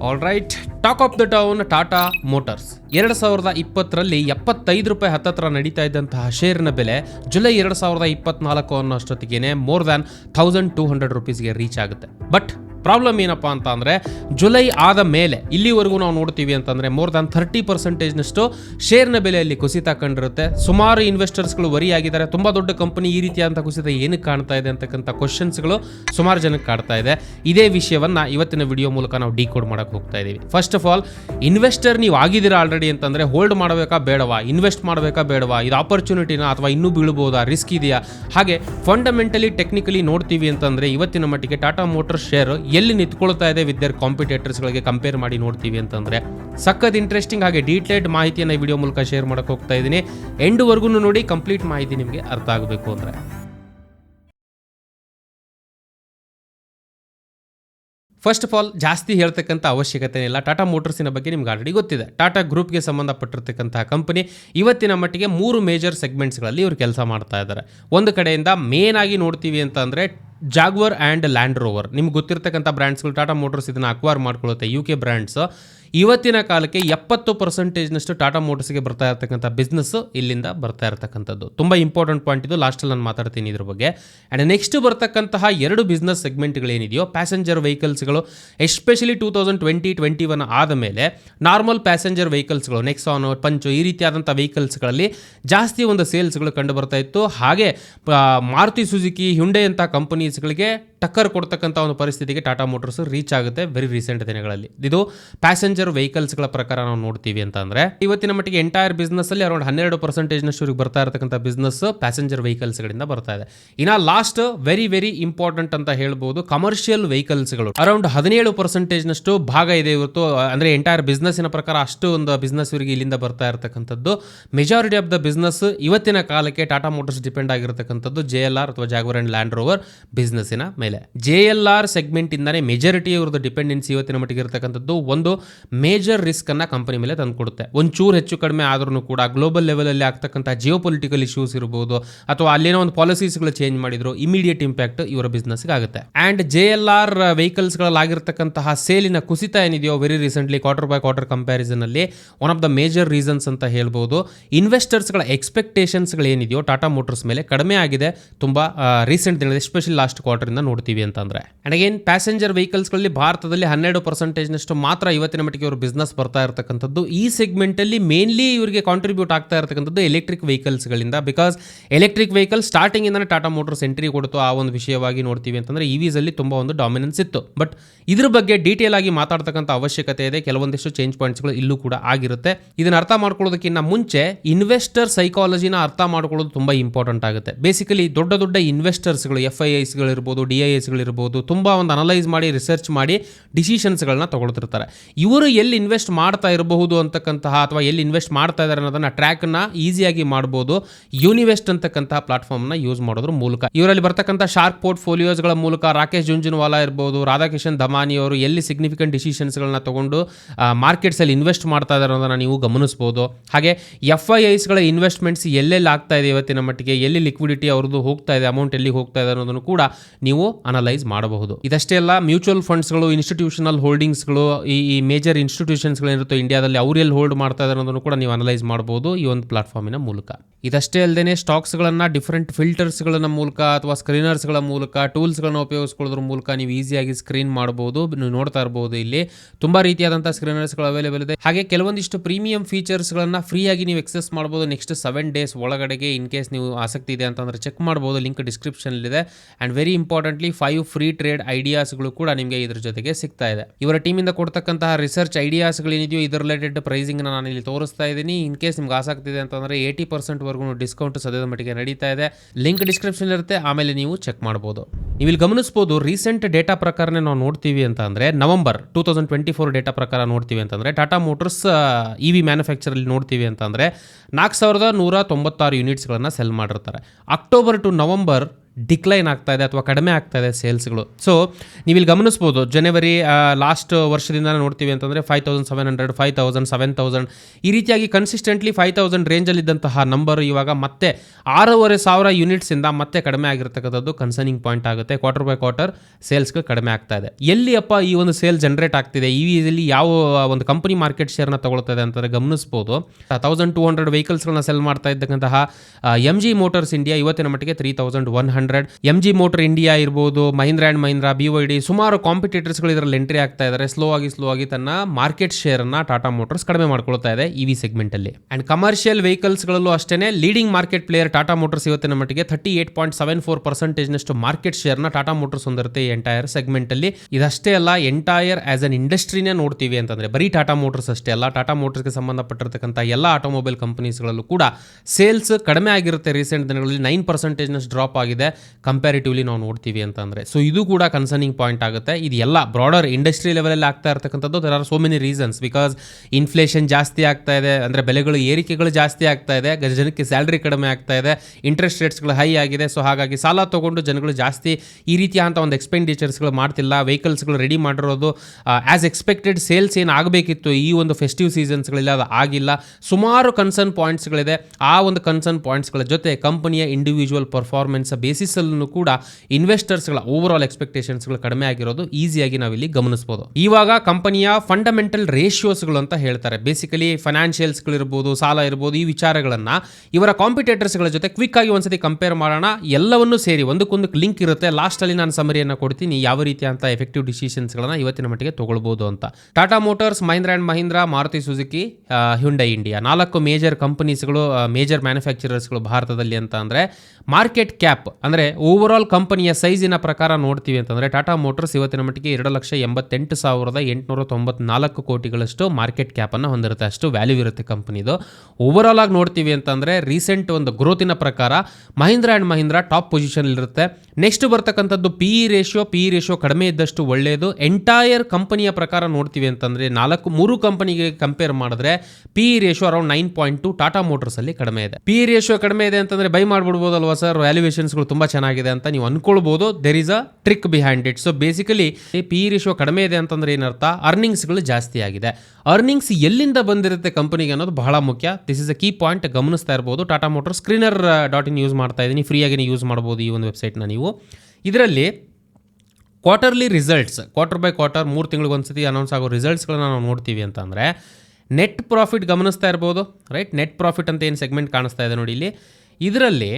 All right talk of the town, Tata Motors. ಎರಡ್ ಸಾವಿರದ ಇಪ್ಪತ್ತರಲ್ಲಿ ಎಪ್ಪತ್ತೈದು ರೂಪಾಯಿ ಹತ್ತತ್ರ ನಡೀತಾ ಇದ್ದಂತಹ ಶೇರಿನ ಬೆಲೆ ಜುಲೈ ಎರಡ್ ಸಾವಿರದ ಇಪ್ಪತ್ನಾಲ್ಕು ಅನ್ನೋಷ್ಟೊತ್ತಿಗೆ more than thousand two hundred ರುಪೀಸ್ಗೆ reach ಆಗುತ್ತೆ. ಬಟ್ ಪ್ರಾಬ್ಲಮ್ ಏನಪ್ಪ ಅಂತ ಅಂದರೆ ಜುಲೈ ಆದ ಮೇಲೆ ಇಲ್ಲಿವರೆಗೂ ನಾವು ನೋಡ್ತೀವಿ ಅಂತಂದರೆ ಮೋರ್ ದ್ಯಾನ್ ಥರ್ಟಿ ಪರ್ಸೆಂಟೇಜ್ನಷ್ಟು ಶೇರ್ನ ಬೆಲೆಯಲ್ಲಿ ಕುಸಿತ ಕಂಡಿರುತ್ತೆ. ಸುಮಾರು ಇನ್ವೆಸ್ಟರ್ಸ್ಗಳು ವರಿ ಆಗಿದ್ದಾರೆ ತುಂಬ ದೊಡ್ಡ ಕಂಪನಿ ಈ ರೀತಿಯಾದಂಥ ಕುಸಿತ ಏನಕ್ಕೆ ಕಾಣ್ತಾ ಇದೆ ಅಂತಕ್ಕಂಥ ಕ್ವಶನ್ಸ್ಗಳು ಸುಮಾರು ಜನಕ್ಕೆ ಕಾಡ್ತಾ ಇದೆ. ಇದೇ ವಿಷಯವನ್ನು ಇವತ್ತಿನ ವಿಡಿಯೋ ಮೂಲಕ ನಾವು ಡಿಕೋಡ್ ಮಾಡೋಕೆ ಹೋಗ್ತಾ ಇದ್ದೀವಿ ಫಸ್ಟ್ ಆಫ್ ಆಲ್ ಇನ್ವೆಸ್ಟರ್ ನೀವು ಆಗಿದ್ದೀರಾ ಆಲ್ರೆಡಿ ಅಂತಂದರೆ ಹೋಲ್ಡ್ ಮಾಡಬೇಕಾ ಬೇಡವಾ? ಇನ್ವೆಸ್ಟ್ ಮಾಡಬೇಕಾ ಬೇಡವಾ? ಇದು ಆಪರ್ಚುನಿಟಿನ ಅಥವಾ ಇನ್ನೂ ಬೀಳ್ಬೋದಾ? ರಿಸ್ಕ್ ಇದೆಯಾ? ಹಾಗೆ ಫಂಡಮೆಂಟಲಿ ಟೆಕ್ನಿಕಲಿ ನೋಡ್ತೀವಿ ಅಂತಂದರೆ ಇವತ್ತಿನ ಮಟ್ಟಿಗೆ ಟಾಟಾ ಮೋಟರ್ಸ್ ಶೇರ್ ಎಲ್ಲಿ ನಿಂತ್ಕೊಳ್ತಾ ಇದೆ ವಿತ್ ಕಾಂಪಿಟೇಟರ್ಸ್ಗಳಿಗೆ ಕಂಪೇರ್ ಮಾಡಿ ನೋಡ್ತೀವಿ ಅಂತಂದರೆ ಸಖತ್ ಇಂಟ್ರೆಸ್ಟಿಂಗ್ ಹಾಗೆ ಡೀಟೇಲ್ಡ್ ಮಾಹಿತಿಯನ್ನು ವಿಡಿಯೋ ಮೂಲಕ ಶೇರ್ ಮಾಡೋಕ್ಕೆ ಹೋಗ್ತಾ ಇದ್ದೀನಿ. ಎಂಡ್ವರೆಗೂ ನೋಡಿ ಕಂಪ್ಲೀಟ್ ಮಾಹಿತಿ ನಿಮಗೆ ಅರ್ಥ ಆಗಬೇಕು ಅಂದರೆ. ಫಸ್ಟ್ ಆಫ್ ಆಲ್ ಜಾಸ್ತಿ ಹೇಳ್ತಕ್ಕಂಥ ಅವಶ್ಯಕತೆ ಇಲ್ಲ. ಟಾಟಾ ಮೋಟರ್ಸಿನ ಬಗ್ಗೆ ನಿಮ್ಗೆ ಆಲ್ರೆಡಿ ಗೊತ್ತಿದೆ. ಟಾಟಾ ಗ್ರೂಪ್ಗೆ ಸಂಬಂಧಪಟ್ಟಿರ್ತಕ್ಕಂತಹ ಕಂಪನಿ ಇವತ್ತಿನ ಮಟ್ಟಿಗೆ ಮೂರು ಮೇಜರ್ ಸೆಗ್ಮೆಂಟ್ಸ್ಗಳಲ್ಲಿ ಇವರು ಕೆಲಸ ಮಾಡ್ತಾ ಇದ್ದಾರೆ. ಒಂದು ಕಡೆಯಿಂದ ಮೇನ್ ಆಗಿ ನೋಡ್ತೀವಿ ಅಂತ ಅಂದರೆ ಜಾಗ್ವರ್ ಆ್ಯಂಡ್ ಲ್ಯಾಂಡ್ ರೋವರ್ ನಿಮ್ಗೆ ಗೊತ್ತಿರ್ತಕ್ಕಂಥ ಬ್ರ್ಯಾಂಡ್ಸ್ಗಳು ಟಾಟಾ ಮೋಟರ್ಸ್ ಇದನ್ನು ಅಕ್ವೈರ್ ಮಾಡ್ಕೊಳ್ಳುತ್ತೆ ಯು ಕೆ ಬ್ರ್ಯಾಂಡ್ಸ್ ಇವತ್ತಿನ ಕಾಲಕ್ಕೆ ಎಪ್ಪತ್ತು ಪರ್ಸೆಂಟೇಜ್ನಷ್ಟು ಟಾಟಾ ಮೋಟರ್ಸ್ಗೆ ಬರ್ತಾ ಇರತಕ್ಕಂಥ ಬಿಸ್ನೆಸ್ ಇಲ್ಲಿಂದ ಬರ್ತಾ ಇರತಕ್ಕಂಥದ್ದು. ತುಂಬ ಇಂಪಾರ್ಟೆಂಟ್ ಪಾಯಿಂಟ್ ಇದು. ಲಾಸ್ಟಲ್ಲಿ ನಾನು ಮಾತಾಡ್ತೀನಿ ಇದ್ರ ಬಗ್ಗೆ. ಆ್ಯಂಡ್ ನೆಕ್ಸ್ಟ್ ಬರ್ತಕ್ಕಂತಹ ಎರಡು ಬಿಸ್ನೆಸ್ ಸೆಗ್ಮೆಂಟ್ಗಳೇನಿದೆಯೋ passenger ವೆಹಿಕಲ್ಸ್ಗಳು especially two thousand twenty twenty one ಆದ ಮೇಲೆ ನಾರ್ಮಲ್ ಪ್ಯಾಸೆಂಜರ್ ವೆಹಿಕಲ್ಸ್ಗಳು ನೆಕ್ಸಾನ್ ಪಂಚು ಈ ರೀತಿಯಾದಂಥ ವೆಹಿಕಲ್ಸ್ಗಳಲ್ಲಿ ಜಾಸ್ತಿ ಒಂದು ಸೇಲ್ಸ್ಗಳು ಕಂಡು ಬರ್ತಾ ಇತ್ತು. ಹಾಗೆ ಮಾರುತಿ ಸುಜುಕಿ ಹುಂಡೆ ಅಂತ ಕಂಪನೀಸ್ಗಳಿಗೆ ಟಕ್ಕರ್ ಕೊಡ್ತಕ್ಕಂಥ ಒಂದು ಪರಿಸ್ಥಿತಿಗೆ ಟಾಟಾ ಮೋಟರ್ಸ್ ರೀಚ್ ಆಗುತ್ತೆ ವೆರಿ ರೀಸೆಂಟ್ ದಿನಗಳಲ್ಲಿ. ಇದು ಪ್ಯಾಸೆಂಜರ್ ವೆಹಿಕಲ್ಸ್ಗಳ ಪ್ರಕಾರ ನಾವು ನೋಡ್ತೀವಿ ಅಂತ ಅಂದ್ರೆ ಇವತ್ತಿನ ಮಟ್ಟಿಗೆ ಎಂಟೈರ್ ಬಿಸ್ನೆಸ್ ಅಲ್ಲಿ ಅರೌಂಡ್ ಹನ್ನೆರಡು ಪರ್ಸೆಂಟೇಜ್ನಷ್ಟು ಇವ್ರಿಗೆ ಬರ್ತಾ ಇರತಕ್ಕಂಥ ಬಿಸ್ನೆಸ್ ಪ್ಯಾಸೆಂಜರ್ ವೆಹಿಕಲ್ಸ್ಗಳಿಂದ ಬರ್ತಾ ಇದೆ. ಇನ್ನು ಲಾಸ್ಟ್ ವೆರಿ ವೆರಿ ಇಂಪಾರ್ಟೆಂಟ್ ಅಂತ ಹೇಳ್ಬೋದು ಕಮರ್ಷಿಯಲ್ ವೆಹಿಕಲ್ಸ್ಗಳು ಅರೌಂಡ್ ಹದಿನೇಳು ಪರ್ಸೆಂಟೇಜ್ನಷ್ಟು ಭಾಗ ಇದೆ ಇವತ್ತು, ಅಂದ್ರೆ ಎಂಟೈರ್ ಬಿಸ್ನೆಸ್ಸಿನ ಪ್ರಕಾರ ಅಷ್ಟು ಒಂದು ಬಿಸ್ನೆಸ್ ಇವರಿಗೆ ಇಲ್ಲಿಂದ ಬರ್ತಾ ಇರತಕ್ಕಂಥದ್ದು. ಮೆಜಾರಿಟಿ ಆಫ್ ದ ಬಿಸ್ನೆಸ್ ಇವತ್ತಿನ ಕಾಲಕ್ಕೆ ಟಾಟಾ ಮೋಟರ್ಸ್ ಡಿಪೆಂಡ್ ಆಗಿರತಕ್ಕಂಥದ್ದು ಜೆ ಎಲ್ ಆರ್ ಅಥವಾ ಜಾಗ್ವರ್ ಅಂಡ್ ಲ್ಯಾಂಡ್ ರೋವರ್ ಬಿಸ್ನೆಸ್ಸಿನ ಮೇಲೆ. ಜೆ ಎಲ್ ಆರ್ ಸೆಗ್ಮೆಂಟ್ ಇಂದಾನೆ ಮೆಜಾರಿಟಿ ಇವ್ರದ್ದು ಡಿಪೆಂಡೆನ್ಸಿ ಇವತ್ತಿನ ಮಟ್ಟಿಗೆ ಇರತಕ್ಕಂಥದ್ದು ಒಂದು ಮೇಜರ್ ರಿಸ್ಕ್ ಅನ್ನ ಕಂಪನಿ ಮೇಲೆ ತಂದುಕೊಡುತ್ತೆ. ಒಂಚೂರು ಹೆಚ್ಚು ಕಡಿಮೆ ಆದ್ರೂ ಕೂಡ ಗ್ಲೋಬಲ್ ಲೆವೆಲಲ್ಲಿ ಆಗ್ತಕ್ಕಂಥ ಜಿಯೋ ಪೊಲಿಟಿಕಲ್ ಇಶ್ಯೂಸ್ ಇರಬಹುದು ಅಥವಾ ಅಲ್ಲೇನೋ ಒಂದು ಪಾಲಿಸೀಸ್ಗಳು ಚೇಂಜ್ ಮಾಡಿದ್ರು ಇಮಿಡಿಯೇಟ್ ಇಂಪ್ಯಾಕ್ಟ್ ಇವರ ಬಿಸ್ನೆಸ್ಗೆ ಆಗುತ್ತೆ. ಅಂಡ್ ಜೆ ಎಲ್ ಆರ್ ವೆಹಿಕಲ್ಸ್ಗಳಾಗಿರ್ತಕ್ಕಂತಹ ಸೇಲಿನ ಕುಸಿತ ಏನಿದೆಯೋ very recently quarter by quarter comparison ಅಲ್ಲಿ one of the major reasons ಅಂತ ಹೇಳ್ಬೋದು. ಎಕ್ಸ್ಪೆಕ್ಟೇಷನ್ಸ್ಗಳು ಏನಿದೆಯೋ ಟಾಟಾ ಮೋಟರ್ಸ್ ಮೇಲೆ ಕಡಿಮೆ ಆಗಿದೆ. ತುಂಬಾ ರೀಸೆಂಟ್ ದಿನದ ಎಸ್ಪೆಷಲಿ ಲಾಸ್ಟ್ ಕ್ವಾರ್ಟರಿಂದ ನೋಡ್ತೀವಿ ಅಂತಂದ್ರೆ. ಅಂಡ್ ಅಗೇನ್ ಪ್ಯಾಸೆಂಜರ್ ವೆಹಿಕಲ್ಸ್ಗಳಲ್ಲಿ ಭಾರತದಲ್ಲಿ ಹನ್ನೆರಡು ಪರ್ಸೆಂಟೇಜ್ನಷ್ಟು ಮಾತ್ರ ಇವತ್ತಿನ ಮಟ್ಟಿಗೆ ಇವರು ಬಿಸ್ನೆಸ್ ಬರ್ತಾ ಇರತಕ್ಕಂಥದ್ದು. ಈ ಸೆಗ್ಮೆಂಟಲ್ಲಿ ಮೇನ್ಲಿ ಇವರಿಗೆ ಕಾಂಟ್ರಿಬ್ಯೂಟ್ ಆಗ್ತಾ ಇರತಕ್ಕಂಥದ್ದು ಎಲೆಕ್ಟ್ರಿಕ್ ವೆಹಿಕಲ್ಸ್ಗಳಿಂದ ಬಿಕಾಸ್ ಎಲೆಕ್ಟ್ರಿಕ್ ವೆಹಿಕಲ್ ಸ್ಟಾರ್ಟಿಂಗ್ ಇಂದ ಟಾಟಾ ಮೋಟರ್ಸ್ ಎಂಟ್ರಿ ಕೊಡ್ತು ಆ ಒಂದು ವಿಷಯವಾಗಿ ನೋಡ್ತೀವಿ ಅಂತಂದ್ರೆ ಇ ಅಲ್ಲಿ ತುಂಬಾ ಒಂದು ಡಾಮಿನೆನ್ಸ್ ಇತ್ತು. ಬಟ್ ಇದ್ರ ಬಗ್ಗೆ ಡೀಟೇಲ್ ಆಗಿ ಮಾತಾಡ್ತಕ್ಕಂಥ ಅವಶ್ಯಕತೆ ಇದೆ. ಕೆಲವೊಂದಿಷ್ಟು ಚೇಂಜ್ ಪಾಯಿಂಟ್ಸ್ಗಳು ಇಲ್ಲೂ ಕೂಡ ಆಗಿರುತ್ತೆ. ಇದನ್ನ ಅರ್ಥ ಮಾಡ್ಕೊಳ್ಳೋದಕ್ಕಿಂತ ಮುಂಚೆ ಇನ್ವೆಸ್ಟರ್ ಸೈಕಾಲಜಿನ ಅರ್ಥ ಮಾಡ್ಕೊಳ್ಳೋದು ತುಂಬಾ ಇಂಪಾರ್ಟೆಂಟ್ ಆಗುತ್ತೆ. ಬೇಸಿಕಲಿ ದೊಡ್ಡ ದೊಡ್ಡ ಇನ್ವೆಸ್ಟರ್ಸ್ಗಳು ಎಫ್ ಐ ಐಸ್ಗಳಿರ್ಬೋದು ಡಿ ಐ ಎಸ್ಗಳಿರ್ಬೋದು ತುಂಬ ಒಂದು ಅನಲೈಸ್ ಮಾಡಿ ರಿಸರ್ಚ್ ಮಾಡಿ ಡಿಸಿಷನ್ಸ್ಗಳನ್ನ ತೊಗೊಳ್ತಿರ್ತಾರೆ. ಇವರು ಎಲ್ಲಿ ಇನ್ವೆಸ್ಟ್ ಮಾಡ್ತಾ ಇರಬಹುದು ಅಂತಕ್ಕಂತಹ ಅಥವಾ ಎಲ್ಲಿ ಇನ್ವೆಸ್ಟ್ ಮಾಡ್ತಾ ಇದ್ದಾರೆ ಅನ್ನೋದನ್ನ ಟ್ರ್ಯಾಕ್ನ ಈಸಿಯಾಗಿ ಮಾಡ್ಬೋದು ಯೂನಿವೆಸ್ಟ್ ಅಂತಕ್ಕಂತಹ ಪ್ಲಾಟ್ಫಾರ್ಮ್ನ ಯೂಸ್ ಮಾಡೋದ್ರ ಮೂಲಕ. ಇವರಲ್ಲಿ ಬರ್ತಕ್ಕಂಥ ಶಾರ್ಕ್ ಪೋರ್ಟ್ಫೋಲಿಯೋಸ್ಗಳ ಮೂಲಕ ರಾಕೇಶ್ ಜುಂಜುನ್ವಾಲಾ ಇರ್ಬೋದು ರಾಧಾಕಿಶನ್ ಧಮಾನಿ ಅವರು ಎಲ್ಲಿ ಸಿಗ್ನಿಫಿಕೆಂಟ್ ಡಿಸಿಷನ್ಸ್ಗಳನ್ನ ತಗೊಂಡು ಮಾರ್ಕೆಟ್ಸಲ್ಲಿ ಇನ್ವೆಸ್ಟ್ ಮಾಡ್ತಾ ಇದ್ದಾರೆ ಅನ್ನೋದನ್ನ ನೀವು ಗಮನಿಸ್ಬೋದು. ಹಾಗೆ ಎಫ್ ಐ ಐಸ್ಗಳ ಇನ್ವೆಸ್ಟ್ಮೆಂಟ್ಸ್ ಎಲ್ಲೆಲ್ಲಿ ಆಗ್ತಾ ಇದೆ ಇವತ್ತಿನ ಮಟ್ಟಿಗೆ, ಎಲ್ಲಿ ಲಿಕ್ವಿಡಿಟಿ ಅವ್ರದ್ದು ಹೋಗ್ತಾ ಇದೆ ಅಮೌಂಟ್ ಎಲ್ಲಿ ಹೋಗ್ತಾ ಇದೆ ಅನ್ನೋದನ್ನು ಕೂಡ ನೀವು ಅನಲೈಸ್ ಮಾಡಬಹುದು. ಇದಷ್ಟೇ ಅಲ್ಲ ಮ್ಯೂಚುವಲ್ ಫಂಡ್ಸ್ಗಳು ಇನ್ಸ್ಟಿಟ್ಯೂಷನಲ್ ಹೋಲ್ಡಿಂಗ್ಸ್ಗಳು, ಈ ಮೇಜರ್ ಇನ್ಸ್ಟಿಟ್ಯೂಷನ್ಸ್ ಗಳಿರುತ್ತೆ ಇಂಡಿಯಾದಲ್ಲಿ ಅವ್ರು ಎಲ್ಲಿ ಹೋಲ್ಡ್ ಮಾಡ್ತಾ ಇದ್ದಾರೆ ಅನ್ನೋದನ್ನು ಕೂಡ ನೀವು ಅನಲೈಸ್ ಮಾಡಬಹುದು ಈ ಒಂದು ಪ್ಲಾಟ್ಫಾರ್ಮಿನ ಮೂಲಕ. ಇದಷ್ಟೇ ಅಲ್ಲದೆ ಡಿಫರೆಂಟ್ ಡಿಫ್ರೆಂಟ್ ಫಿಲ್ಟರ್ಸ್ಗಳ ಮೂಲಕ ಅಥವಾ ಸ್ಕ್ರೀನರ್ಸ್ಗಳ ಮೂಲಕ ಟೂಲ್ಸ್ ಗಳನ್ನ ಉಪಯೋಗಿಸ್ಕೊಳ್ಳೋದ್ರ ಮೂಲಕ ನೀವು ಈಸಿಯಾಗಿ ಸ್ಕ್ರೀನ್ ಮಾಡಬಹುದು. ನೀವು ನೋಡ್ತಾ ಇರಬಹುದು ಇಲ್ಲಿ. ತುಂಬಾ ರೀತಿಯಾದಂತಹ ಸ್ಕ್ರೀನರ್ಸ್ಗಳು ಅವೈಲೇಬಲ್ ಇದೆ. ಹಾಗೆ ಕೆಲವೊಂದಿಷ್ಟು ಪ್ರೀಮಿಯಂ ಫೀಚರ್ಸ್ ಗಳನ್ನ ಫ್ರೀ ಫ್ರೀಯಾಗಿ ನೀವು ಎಕ್ಸೆಸ್ ಮಾಡಬಹುದು ನೆಕ್ಸ್ಟ್ ಸೆವೆನ್ ಡೇಸ್ ಒಳಗಡೆಗೆ ಇನ್ ಕೇಸ್ ನೀವು ಆಸಕ್ತಿ ಇದೆ ಅಂತಂದ್ರೆ ಚೆಕ್ ಮಾಡಬಹುದು. ಲಿಂಕ್ ಡಿಸ್ಕ್ರಿಪ್ಷನ್ ಇದೆ and very importantly five free trade ಐಡಿಯಾಸ್ಗಳು ಕೂಡ ನಿಮಗೆ ಇದ್ರ ಜೊತೆಗೆ ಸಿಗ್ತಾ ಇದೆ. ಇವರ ಟೀಮಿಂದ ಕೊಡ್ತಕ್ಕಂತಹ ರಿಸರ್ಚ್ ಐಡಿಯಾಸ್ಗಳೇನಿದೆಯೋ ಇದರ ರಿಲೇಟೆಡ್ ಪ್ರೈಸಿಂಗ್ ನಾನು ಇಲ್ಲಿ ತೋರಿಸ್ತಾ ಇದ್ದೀನಿ. ಇನ್ ಕೇಸ್ ನಿಮ್ಗೆ ಆಸಕ್ತಿ ಇದೆ ಅಂತಂದ್ರೆ ಏಯ್ಟಿ ಪರ್ಸೆಂಟ್ ವರ್ಗೂ ಡಿಸ್ಕೌಂಟ್ ಸದ್ಯದ ಮಟ್ಟಿಗೆ ನಡೀತಾ ಇದೆ. ಲಿಂಕ್ ಡಿಸ್ಕ್ರಿಪ್ಷನ್ ಇರುತ್ತೆ. ಆಮೇಲೆ ನೀವು ಚೆಕ್ ಮಾಡ್ಬೋದು. ನೀವು ಇಲ್ಲಿ ಗಮನಿಸಬಹುದು ರೀಸೆಂಟ್ ಡೇಟಾ ಪ್ರಕಾರನೇ ನಾವು ನೋಡ್ತೀವಿ ಅಂತ ಅಂದ್ರೆ November two thousand twenty four data ಪ್ರಕಾರ ನೋಡ್ತೀವಿ ಅಂತಂದ್ರೆ ಟಾಟಾ ಮೋಟರ್ಸ್ ಇ ವಿ ಮ್ಯಾನುಫ್ಯಾಕ್ಚರಲ್ಲಿ ನೋಡ್ತೀವಿ ಅಂತಂದ್ರೆ ನಾಲ್ಕು ಸಾವಿರದ ನೂರ ತೊಂಬತ್ತಾರು ಯೂನಿಟ್ಸ್ಗಳನ್ನು ಸೆಲ್ ಮಾಡಿರ್ತಾರೆ. ಅಕ್ಟೋಬರ್ ಟು ನವಂಬರ್ ಡಿಕ್ಲೈನ್ ಆಗ್ತಾ ಇದೆ ಅಥವಾ ಕಡಿಮೆ ಆಗ್ತಾ ಇದೆ ಸೇಲ್ಸ್ಗಳು ಸೊ ನೀವು ಇಲ್ಲಿ ಗಮನಿಸ್ಬೋದು, ಜನವರಿ ಲಾಸ್ಟ್ ವರ್ಷದಿಂದ ನೋಡ್ತೀವಿ ಅಂತಂದರೆ five thousand seven hundred five thousand seven thousand ಈ ರೀತಿಯಾಗಿ ಕನ್ಸಿಸ್ಟೆಂಟ್ಲಿ ಫೈವ್ ತೌಸಂಡ್ ರೇಂಜಲ್ಲಿದ್ದಂತಹ ನಂಬರ್ ಇವಾಗ ಮತ್ತೆ ಆರೂವರೆ ಸಾವಿರ ಯೂನಿಟ್ಸಿಂದ ಮತ್ತೆ ಕಡಿಮೆ ಆಗಿರ್ತಕ್ಕಂಥದ್ದು ಕನ್ಸರ್ನಿಂಗ್ ಪಾಯಿಂಟ್ ಆಗುತ್ತೆ. ಕ್ವಾರ್ಟರ್ ಬೈ ಕ್ವಾರ್ಟರ್ ಸೇಲ್ಸ್ಗೆ ಕಡಿಮೆ ಆಗ್ತಾ ಇದೆ. ಎಲ್ಲಿಯಪ್ಪ ಈ ಒಂದು ಸೇಲ್ ಜನರೇಟ್ ಆಗ್ತಿದೆ? ಈ ವಿದಲ್ಲಿ ಯಾವ ಒಂದು ಕಂಪನಿ ಮಾರ್ಕೆಟ್ ಶೇರ್ನ ತಗೊಳ್ತಾ ಇದೆ ಅಂತಂದರೆ ಗಮನಿಸ್ಬೋದು. ತೌಸಂಡ್ ಟೂ ಹಂಡ್ರೆಡ್ ವೆಹಿಕಲ್ಸ್ಗಳನ್ನ ಸೆಲ್ ಮಾಡ್ತಾ ಇದ್ದಕ್ಕಂತಹ ಎಂ ಜಿ ಮೋಟರ್ಸ್ ಇಂಡಿಯಾ ಇವತ್ತಿನ ಮಟ್ಟಿಗೆ three thousand one hundred M G motor India ಇರ್ಬೋದು, Mahindra and Mahindra B Y D ಸುಮಾರು ಕಾಂಪಿಟೇಟರ್ಸ್ಗಳು ಇದರಲ್ಲಿ ಎಂಟ್ರಿ ಆಗ್ತಾ ಇದ್ದಾರೆ ಸ್ಲೋ ಆಗಿ ಸ್ಲೋ ಆಗಿ ತನ್ನ ಮಾರ್ಕೆಟ್ ಶೇರ್ ಅನ್ನ ಟಾಟಾ ಮೋಟರ್ಸ್ ಕಡಿಮೆ ಮಾಡ್ಕೊಳ್ತಾ ಇದೆ ಇ ವಿ ಸೆಗ್ಮೆಂಟಲ್ಲಿ ಅಂಡ್ ಕಮರ್ಷಿಯಲ್ ವೆಹಿಕಲ್ಸ್ಗಳಲ್ಲೂ ಅಷ್ಟೇ leading market player Tata Motors ಇವತ್ತಿನ ಮಟ್ಟಿಗೆ thirty eight point seven four ಪರ್ಸೆಂಟೇಜ್ನಷ್ಟು market ಶೇರ್ನ ಟಾಟಾ ಮೋಟರ್ಸ್ ಹೊಂದಿರುತ್ತೆ ಎಂಟೈರ್ ಸೆಗ್ಮೆಂಟಲ್ಲಿ ಇದಷ್ಟೇ ಅಲ್ಲ ಎಂಟೈರ್ ಆಸ್ ಅನ್ ಇಂಡಸ್ಟ್ರಿನೇ ನೋಡ್ತೀವಿ ಅಂತಂದ್ರೆ, ಬರೀ ಟಾಟಾ ಮೋಟರ್ಸ್ ಅಷ್ಟೇ ಅಲ್ಲ ಟಾಟಾ ಮೋಟರ್ಸ್ಗೆ ಸಂಬಂಧಪಟ್ಟಿರ್ತಕ್ಕಂಥ ಎಲ್ಲ ಆಟೋಮೊಬೈಲ್ ಕಂಪನೀಸ್ಗಳಲ್ಲೂ ಕೂಡ ಸೇಲ್ಸ್ ಕಡಿಮೆ ಆಗಿರುತ್ತೆ ರೀಸೆಂಟ್ ದಿನಗಳಲ್ಲಿ ನೈನ್ ಪರ್ಸೆಂಟೇಜ್ನಷ್ಟು ಡ್ರಾಪ್ ಆಗಿದೆ. ಕಂಪ್ಯಾರಿಟಿವ್ಲಿ ನಾವು ನೋಡ್ತೀವಿ ಅಂತಂದರೆ ಸೊ ಇದು ಕೂಡ ಕನ್ಸರ್ನಿಂಗ್ ಪಾಯಿಂಟ್ ಆಗುತ್ತೆ. ಇದು ಎಲ್ಲ ಬ್ರಾಡರ್ ಇಂಡಸ್ಟ್ರಿ ಲೆವೆಲಲ್ಲಿ ಆಗ್ತಾ ಇರ್ತಕ್ಕಂಥದ್ದು. There are so many reasons because inflation ಜಾಸ್ತಿ ಆಗ್ತಾ ಇದೆ. ಅಂದರೆ ಬೆಲೆಗಳು, ಏರಿಕೆಗಳು ಜಾಸ್ತಿ ಆಗ್ತಾ ಇದೆ. ಜನಕ್ಕೆ ಸ್ಯಾಲ್ರಿ ಕಡಿಮೆ ಆಗ್ತಾ ಇದೆ. ಇಂಟ್ರೆಸ್ಟ್ ರೇಟ್ಸ್ಗಳು ಹೈ ಆಗಿದೆ. ಸೊ ಹಾಗಾಗಿ ಸಾಲ ತೊಗೊಂಡು ಜನಗಳು ಜಾಸ್ತಿ ಈ ರೀತಿಯಾದಂಥ ಒಂದು ಎಕ್ಸ್ಪೆಂಡಿಚರ್ಸ್ಗಳು ಮಾಡ್ತಿಲ್ಲ. ವೆಹಿಕಲ್ಸ್ಗಳು ರೆಡಿ ಮಾಡಿರೋದು ಆ್ಯಸ್ ಎಕ್ಸ್ಪೆಕ್ಟೆಡ್ ಸೇಲ್ಸ್ ಏನು ಆಗಬೇಕಿತ್ತು ಈ ಒಂದು ಫೆಸ್ಟಿವ್ ಸೀಸನ್ಸ್ಗಳಿಲ್ಲ ಅದು ಆಗಿಲ್ಲ. ಸುಮಾರು ಕನ್ಸರ್ನ್ ಪಾಯಿಂಟ್ಸ್ಗಳಿದೆ ಆ ಒಂದು ಕನ್ಸರ್ನ್ ಪಾಯಿಂಟ್ಸ್ಗಳ ಜೊತೆ ಕಂಪನಿಯ ಇಂಡಿವಿಜುವಲ್ ಪರ್ಫಾರ್ಮೆನ್ಸ್ ಬೇಸಿಸಲ್ಲೂ ಕೂಡ ಇನ್ವೆಸ್ಟರ್ಸ್ಗಳ ಓವರ್ ಆಲ್ ಎಕ್ಸ್ಪೆಕ್ಟೇಷನ್ಸ್ಗಳು ಕಡಿಮೆ ಆಗಿರೋದು ಈಸಿಯಾಗಿ ನಾವಿಲ್ಲಿ ಗಮನಿಸಬಹುದು ಇವಾಗ ಕಂಪನಿಯ ಫಂಡಮೆಂಟಲ್ ರೇಷಿಯೋಸ್ಗಳು ಅಂತ ಹೇಳ್ತಾರೆ. ಬೇಸಿಕಲಿ ಫೈನಾನ್ಷಿಯಲ್ಸ್ಗಳಿರ್ಬೋದು ಸಾಲ ಇರ್ಬೋದು, ಈ ವಿಚಾರಗಳನ್ನು ಇವರ ಕಾಂಪಿಟೇಟರ್ಸ್ಗಳ ಜೊತೆ ಕ್ವಿಕ್ ಆಗಿ ಒಂದ್ಸತಿ ಕಂಪೇರ್ ಮಾಡೋಣ. ಎಲ್ಲವನ್ನೂ ಸೇರಿ ಒಂದಕ್ಕೊಂದು ಲಿಂಕ್ ಇರುತ್ತೆ. ಲಾಸ್ಟಲ್ಲಿ ನಾನು ಸಮರಿಯನ್ನು ಕೊಡ್ತೀನಿ. ಯಾವ ರೀತಿಯಂತ ಎಫೆಕ್ಟಿವ್ ಡಿಸಿಷನ್ಸ್ಗಳನ್ನು ಇವತ್ತಿನ ಮಟ್ಟಿಗೆ ತಗೊಳ್ಬೋದು ಅಂತ. Tata Motors Mahindra and Mahindra Maruti Suzuki Hyundai India ನಾಲ್ಕು ಮೇಜರ್ ಕಂಪನೀಸ್ಗಳು ಮೇಜರ್ ಮ್ಯಾನುಫ್ಯಾಕ್ಚರರ್ಸ್ಗಳು ಭಾರತದಲ್ಲಿ ಅಂತ ಅಂದರೆ ಮಾರ್ಕೆಟ್ ಕ್ಯಾಪ್ ಅಂದರೆ ಓವರ್ ಆಲ್ ಕಂಪನಿಯ ಸೈಜಿನ ಪ್ರಕಾರ ನೋಡ್ತೀವಿ ಅಂತಂದರೆ ಟಾಟಾ ಮೋಟರ್ಸ್ ಇವತ್ತಿನ ಮಟ್ಟಿಗೆ ಎರಡು ಲಕ್ಷ ಎಂಬತ್ತೆಂಟು ಸಾವಿರದ ಎಂಟುನೂರ ತೊಂಬತ್ನಾಲ್ಕು ಕೋಟಿಗಳಷ್ಟು ಮಾರ್ಕೆಟ್ ಕ್ಯಾಪನ್ನು ಹೊಂದಿರುತ್ತೆ, ಅಷ್ಟು ವ್ಯಾಲ್ಯೂ ಇರುತ್ತೆ ಕಂಪನಿದು ಓವರ್ ಆಲ್ ಆಗಿ ನೋಡ್ತೀವಿ ಅಂತಂದರೆ ರೀಸೆಂಟ್ ಒಂದು ಗ್ರೋತಿನ ಪ್ರಕಾರ Mahindra and Mahindra top position ಇರುತ್ತೆ. ನೆಕ್ಸ್ಟ್ ಬರ್ತಕ್ಕಂಥದ್ದು P E ratio P E ratio ಕಡಿಮೆ ಇದ್ದಷ್ಟು ಒಳ್ಳೆಯದು ಎಂಟೈರ್ ಕಂಪನಿಯ ಪ್ರಕಾರ ನೋಡ್ತೀವಿ ಅಂತಂದರೆ ನಾಲ್ಕು, ಮೂರು ಕಂಪನಿಗೆ ಕಂಪೇರ್ ಮಾಡಿದ್ರೆ P E ratio around nine point two Tata ಮೋಟರ್ಸಲ್ಲಿ ಕಡಿಮೆ ಇದೆ. ಪಿ ಇ ರೇಷಿಯೋ ಕಡಿಮೆ ಇದೆ ಅಂತಂದರೆ ಬೈ ಮಾಡ್ಬಿಡ್ಬೋದಲ್ವಾ ಸರ್ ವ್ಯಾಲ್ಯೂಯೇಷನ್ಸ್ಗಳು ತುಂಬ ಚೆನ್ನಾಗಿದೆ ಅಂತ ನೀವು ಅನ್ಕೊಳ್ಬೋದು. There is a trick behind it so basically P E ratio ಕಡಿಮೆ ಇದೆ ಅಂತಂದ್ರೆ ಏನರ್ಥ? ಅರ್ನಿಂಗ್ಸ್ಗಳು ಜಾಸ್ತಿ ಆಗಿದೆ. ಅರ್ನಿಂಗ್ಸ್ ಎಲ್ಲಿಂದ ಬಂದಿರುತ್ತೆ ಕಂಪನಿಗೆ ಅನ್ನೋದು ಬಹಳ ಮುಖ್ಯ. This is a key point ಗಮನಿಸ್ತಾ ಇರ್ಬೋದು. Tata motor screener dot in use ಮಾಡ್ತಾ ಇದ್ದೀನಿ ಫ್ರೀಯಾಗಿ ಯೂಸ್ ಮಾಡ್ಬೋದು ಈ ಒಂದು ವೆಬ್ಸೈಟ್ನ ನೀವು. ಇದರಲ್ಲಿ quarterly results quarter by quarter ಮೂರು ತಿಂಗಳಿಗೆ ಒಂದ್ಸತಿ ಅನೌನ್ಸ್ ಆಗೋ ರಿಸಲ್ಟ್ಸ್ಗಳನ್ನ ನಾವು ನೋಡ್ತೀವಿ ಅಂತಂದರೆ ನೆಟ್ ಪ್ರಾಫಿಟ್ ಗಮನಿಸ್ತಾ ಇರ್ಬೋದು ರೈಟ್ ನೆಟ್ ಪ್ರಾಫಿಟ್ ಅಂತ ಏನು ಸೆಗ್ಮೆಂಟ್ ಕಾಣಿಸ್ತಾ ಇದೆ ನೋಡಿ ಇಲ್ಲಿ. ಇದರಲ್ಲಿ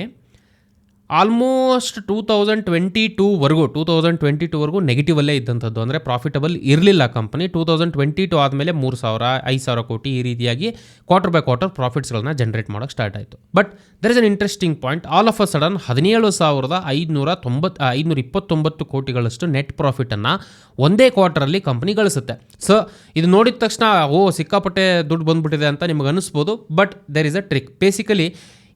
ಆಲ್ಮೋಸ್ಟ್ ಟೂ ತೌಸಂಡ್ ಟ್ವೆಂಟಿ ಟೂವರೆಗೂ ಟೂ ತೌಸಂಡ್ ಟ್ವೆಂಟಿ ಟೂವರೆಗೂ ನೆಗೆಟಿವಲ್ಲೇ ಇದ್ದಂಥದ್ದು. ಅಂದರೆ ಪ್ರಾಫಿಟಬಲ್ ಇರಲಿಲ್ಲ company two thousand twenty two ಆದಮೇಲೆ ಮೂರು ಸಾವಿರ, ಐದು ಸಾವಿರ ಕೋಟಿ ಈ ರೀತಿಯಾಗಿ ಕ್ವಾರ್ಟರ್ ಬೈ ಕ್ವಾರ್ಟರ್ ಪ್ರಾಫಿಟ್ಸ್ಗಳನ್ನ ಜನರೇಟ್ ಮಾಡೋಕ್ಕೆ ಸ್ಟಾರ್ಟ್ ಆಯಿತು. But there is an interesting point all of a sudden ಹದಿನೇಳು ಸಾವಿರದ ಐದುನೂರ ತೊಂಬತ್ತು ಐದುನೂರ ಇಪ್ಪತ್ತೊಂಬತ್ತು ಕೋಟಿಗಳಷ್ಟು ನೆಟ್ ಪ್ರಾಫಿಟನ್ನು ಒಂದೇ ಕ್ವಾರ್ಟರಲ್ಲಿ ಕಂಪನಿ ಗಳಿಸುತ್ತೆ. ಸೊ ಇದು ನೋಡಿದ ತಕ್ಷಣ, ಓ, ಸಿಕ್ಕಾಪಟ್ಟೆ ದುಡ್ಡು ಬಂದ್ಬಿಟ್ಟಿದೆ ಅಂತ ನಿಮಗೆ ಅನಿಸ್ಬೋದು. But there is a trick basically